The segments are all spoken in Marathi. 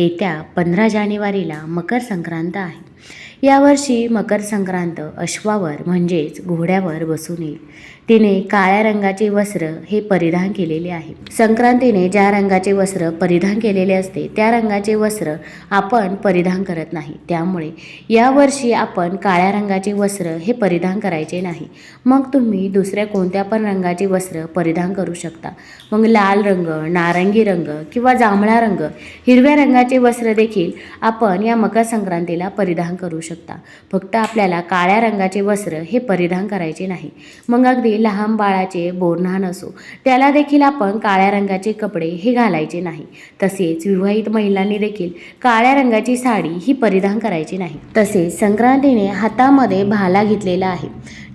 येत्या पंधरा जानेवारीला मकर संक्रांत आहे. यावर्षी मकर संक्रांत अश्वावर म्हणजेच घोड्यावर बसून येईल. तिने काळ्या रंगाचे वस्त्र हे परिधान केलेले आहे. संक्रांतीने ज्या रंगाचे वस्त्र परिधान केलेले असते त्या रंगाचे वस्त्र आपण परिधान करत नाही. त्यामुळे यावर्षी आपण काळ्या रंगाचे वस्त्र हे परिधान करायचे नाही. मग तुम्ही दुसऱ्या कोणत्या पण रंगाचे वस्त्र परिधान करू शकता. मग लाल रंग नारंगी रंग किंवा जांभळा रंग हिरव्या रंगाचे वस्त्र देखील आपण या मकर संक्रांतीला परिधान करू शकता. फक्त आपल्याला काळ्या रंगाचे वस्त्र हे परिधान करायचे नाही. मग अगदी लहान बाळाचे बोरन्हाण असो त्याला देखील आपण काळ्या रंगाचे कपडे हे घालायचे नाही. तसेच विवाहित महिलांनी देखील काळ्या रंगाची साडी ही परिधान करायची नाही. तसेच संक्रांतीने हातामध्ये भाला घेतलेला आहे.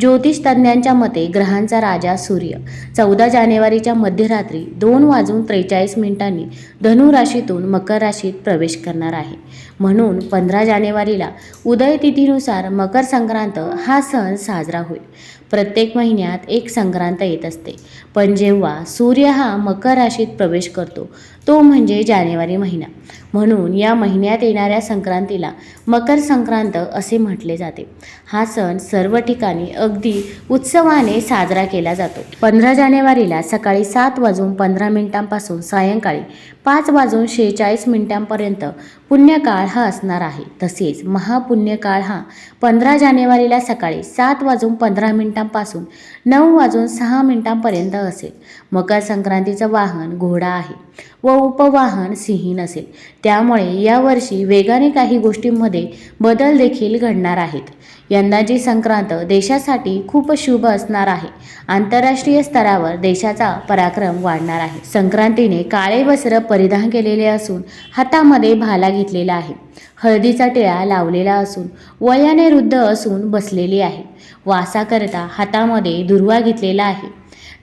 ज्योतिष तज्ज्ञांच्या मते ग्रहांचा राजा सूर्य. चौदा जानेवारीच्या मध्यरात्री दोन वाजून त्रेचाळीस मिनिटांनी धनु राशीतून मकर राशीत प्रवेश करणार आहे. म्हणून पंधरा जानेवारीला उदय तिथीनुसार मकर संक्रांत हा सण साजरा होईल. प्रत्येक महिन्यात एक संक्रांत येत असते. पण जेव्हा सूर्य हा मकर राशीत प्रवेश करतो तो म्हणजे जानेवारी महिना. म्हणून या महिन्यात येणाऱ्या संक्रांतीला मकर संक्रांत असे म्हटले जाते. हा सण सर्व ठिकाणी अगदी उत्सवाने साजरा केला जातो. पंधरा जानेवारीला सकाळी सात वाजून पंधरा मिनिटांपासून सायंकाळी पाच वाजून शेहेचाळीस मिनिटांपर्यंत पुण्यकाळ हा असणार आहे. तसेच महापुण्यकाळ हा पंधरा जानेवारीला सकाळी सात वाजून पंधरा मिनिटांपासून नऊ वाजून सहा मिनिटांपर्यंत असेल. मकर संक्रांतीचं वाहन घोडा आहे व उपवाहन सिंहीण असेल. त्यामुळे यावर्षी वेगाने काही गोष्टींमध्ये बदल देखील घडणार आहेत. यंदाची संक्रांत देशासाठी खूप शुभ असणार आहे. आंतरराष्ट्रीय स्तरावर देशाचा पराक्रम वाढणार आहे. संक्रांतीने काळे वस्त्र परिधान केलेले असून हातामध्ये भाला घेतलेला आहे. हळदीचा टिळा लावलेला असून वयाने वृद्ध असून बसलेली आहे. वासाकरता हातामध्ये दुर्वा घेतलेला आहे.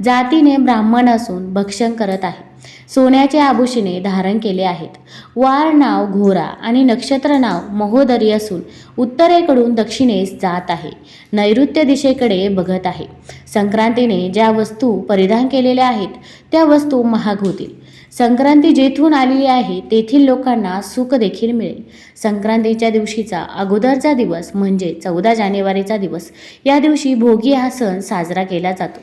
जातीने ब्राह्मण असून भक्षण करत आहे. सोन्याचे आभूषणे धारण केले आहेत. वार नाव घोरा आणि नक्षत्र नाव महोदरी असून उत्तरेकडून दक्षिणेस जात आहे. नैऋत्य दिशेकडे बघत आहे. संक्रांतीने ज्या वस्तू परिधान केलेल्या आहेत त्या वस्तू महाग होतील. संक्रांती जेथून आलेली आहे तेथील लोकांना सुख देखील मिळेल. संक्रांतीच्या दिवशीचा अगोदरचा दिवस म्हणजे चौदा जानेवारीचा दिवस. या दिवशी भोगी हा सण साजरा केला जातो.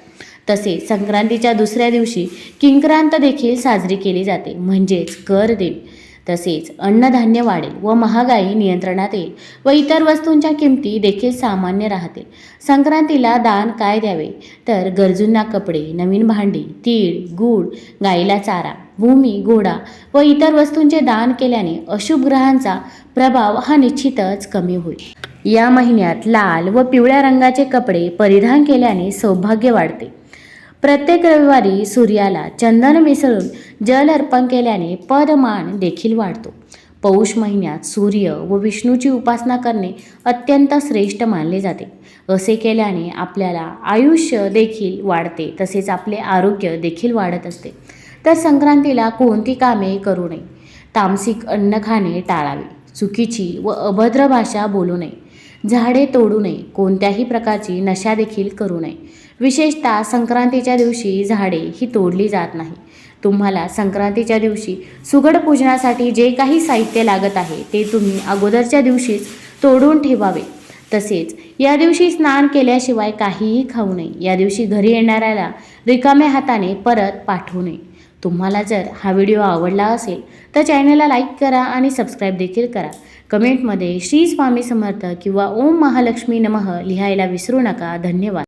तसेच संक्रांतीच्या दुसऱ्या दिवशी किंक्रांत देखील साजरी केली जाते म्हणजेच कर देवी. तसेच अन्नधान्य वाढेल व महागाई नियंत्रणात येईल व इतर वस्तूंच्या किमती देखील सामान्य राहतील. संक्रांतीला दान काय द्यावे? तर गरजूंना कपडे नवीन भांडी तीळ गूळ गाईला चारा भूमी घोडा व इतर वस्तूंचे दान केल्याने अशुभ ग्रहांचा प्रभाव हा निश्चितच कमी होईल. या महिन्यात लाल व पिवळ्या रंगाचे कपडे परिधान केल्याने सौभाग्य वाढते. प्रत्येक रविवारी सूर्याला चंदन मिसळून जल अर्पण केल्याने पदमान देखील वाढतो. पौष महिन्यात सूर्य व विष्णूची उपासना करणे अत्यंत श्रेष्ठ मानले जाते. असे केल्याने आपल्याला आयुष्य देखील वाढते तसेच आपले आरोग्य देखील वाढत असते. तर संक्रांतीला कोणती कामे करू नये? तामसिक अन्न खाणे टाळावे. चुकीची व अभद्र भाषा बोलू नये. झाडे तोडू नये. कोणत्याही प्रकारची नशा देखील करू नये. विशेषतः संक्रांतीच्या दिवशी झाडे ही तोडली जात नाही. तुम्हाला संक्रांतीच्या दिवशी सुगड पूजनासाठी जे काही साहित्य लागत आहे ते तुम्ही अगोदरच्या दिवशीच तोडून ठेवावे. तसेच या दिवशी स्नान केल्याशिवाय काहीही खाऊ नये. या दिवशी घरी येणाऱ्याला रिकाम्या हाताने परत पाठवू नये. तुम्हाला जर हा व्हिडिओ आवडला असेल तर चॅनलला लाईक करा आणि सबस्क्राईब देखील करा. कमेंटमध्ये श्री स्वामी समर्थ किंवा ओम महालक्ष्मी नमः लिहायला विसरू नका. धन्यवाद.